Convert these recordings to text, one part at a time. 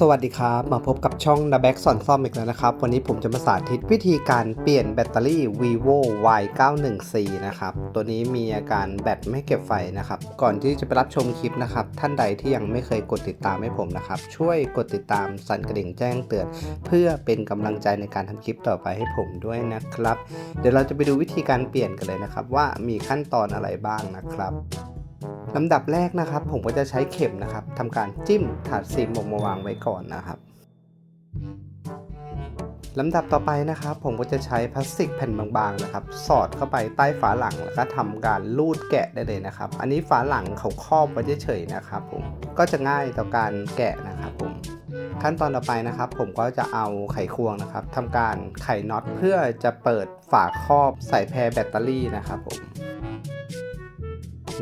สวัสดีครับ มาพบกับช่อง n a b a c สอนซ่อมอีกแล้วนะครับ วันนี้ผมจะมาสาธิตวิธีการเปลี่ยนแบตเตอรี่ vivo y 9 1 4นะครับ ตัวนี้มีอาการแบตไม่เก็บไฟนะครับ ก่อนที่จะไปรับชมคลิปนะครับ ท่านใดที่ยังไม่เคยกดติดตามให้ผมนะครับ ช่วยกดติดตามสั่นกระดิ่งแจ้งเตือน เพื่อเป็นกำลังใจในการทำคลิปต่อไปให้ผมด้วยนะครับ เดี๋ยวเราจะไปดูวิธีการเปลี่ยนกันเลยนะครับ ว่ามีขั้นตอนอะไรบ้างนะครับ ลำดับแรกนะครับ ผมก็จะใช้เข็มนะครับทำการจิ้มถาดซิมออกมาวางไว้ก่อนนะครับลำดับต่อไปนะครับ ผมก็จะใช้พลาสติกแผ่นบางๆนะครับ สอดเข้าไปใต้ฝาหลังแล้วก็ทำการลูดแกะได้เลยนะครับ อันนี้ฝาหลังเขาครอบไว้เฉยๆนะครับ ผมก็จะง่ายต่อการแกะนะครับผมขั้นตอนต่อไปนะครับ ผมก็จะเอาไขควงนะครับทำการไขน็อตเพื่อจะเปิดฝาครอบใส่แพรแบตเตอรี่นะครับผม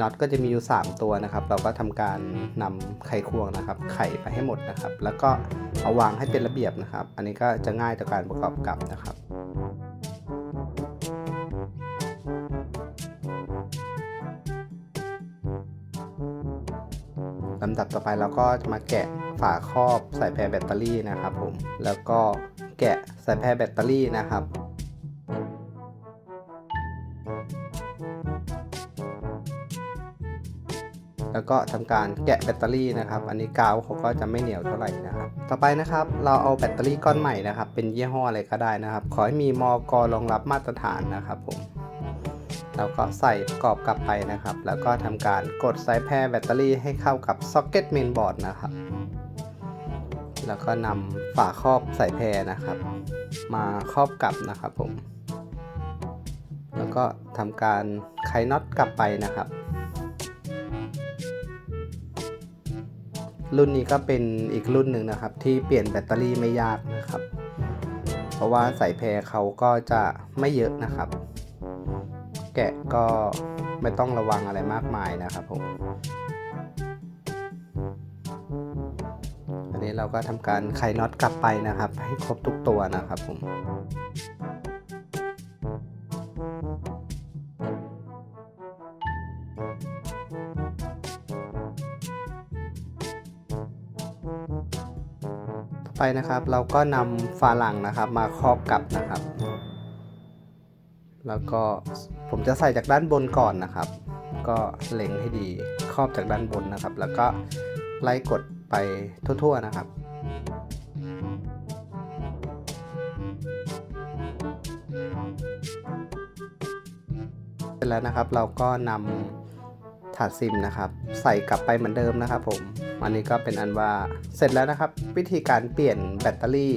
น็อตก็จะมีอยู่ 3 ตัวนะครับ เราก็ทำการนำไขควงนะครับ ไขไปให้หมดนะครับ แล้วก็เอาวางให้เป็นระเบียบนะครับ อันนี้ก็จะง่ายต่อการประกอบกับนะครับลำดับต่อไปเราก็จะมาแกะฝาครอบใส่แพรแบตเตอรี่นะครับผม แล้วก็แกะใส่แพรแบตเตอรี่นะครับ แล้วก็ทำการแกะแบตเตอรี่นะครับ อันนี้กาวเขาก็จะไม่เหนียวเท่าไหร่นะครับ ต่อไปนะครับเราเอาแบตเตอรี่ก้อนใหม่นะครับ เป็นยี่ห้ออะไรก็ได้นะครับ ขอให้มีมอกรองรับมาตรฐานนะครับผมแล้วก็ใส่ประกอบกลับไปนะครับ แล้วก็ทำการกดสายแพรแบตเตอรี่ให้เข้ากับซ็อกเก็ตเมนบอร์ดนะครับ แล้วก็นำฝาครอบสายแพรนะครับ มาครอบกลับนะครับผม แล้วก็ทำการไขน็อตกลับไปนะครับ รุ่นนี้ก็เป็นอีกรุ่นหนึ่งนะครับ ที่เปลี่ยนแบตเตอรี่ไม่ยากนะครับ เพราะว่าสายแพรเขาก็จะไม่เยอะนะครับ แกะก็ไม่ต้องระวังอะไรมากมายนะครับผมอันนี้เราก็ทำการไขน็อตกลับไปนะครับ ให้ครบทุกตัวนะครับผม ไปนะครับ เราก็นำฝาหลังนะครับมาครอบกับนะครับ แล้วก็ผมจะใส่จากด้านบนก่อนนะครับ ก็เล็งให้ดีครอบจากด้านบนนะครับ แล้วก็ไล่กดไปทั่วๆนะครับเสร็จแล้วนะครับเราก็นำถาดซิมนะครับ ใส่กลับไปเหมือนเดิมนะครับผม อันนี้ก็เป็นอันว่าเสร็จแล้วนะครับ วิธีการเปลี่ยนแบตเตอรี่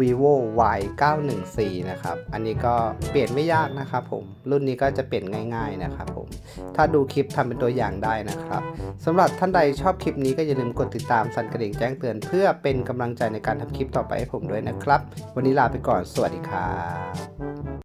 vivo y 9 1 4นะครับ อันนี้ก็เปลี่ยนไม่ยากนะครับผม รุ่นนี้ก็จะเปลี่ยนง่ายๆนะครับผม ถ้าดูคลิปทำเป็นตัวอย่างได้นะครับสำหรับท่านใดชอบคลิปนี้ก็อย่าลืมกดติดตามสั่นกระดิ่งแจ้งเตือน เพื่อเป็นกำลังใจในการทำคลิปต่อไปให้ผมด้วยนะครับ วันนี้ลาไปก่อน สวัสดีครับ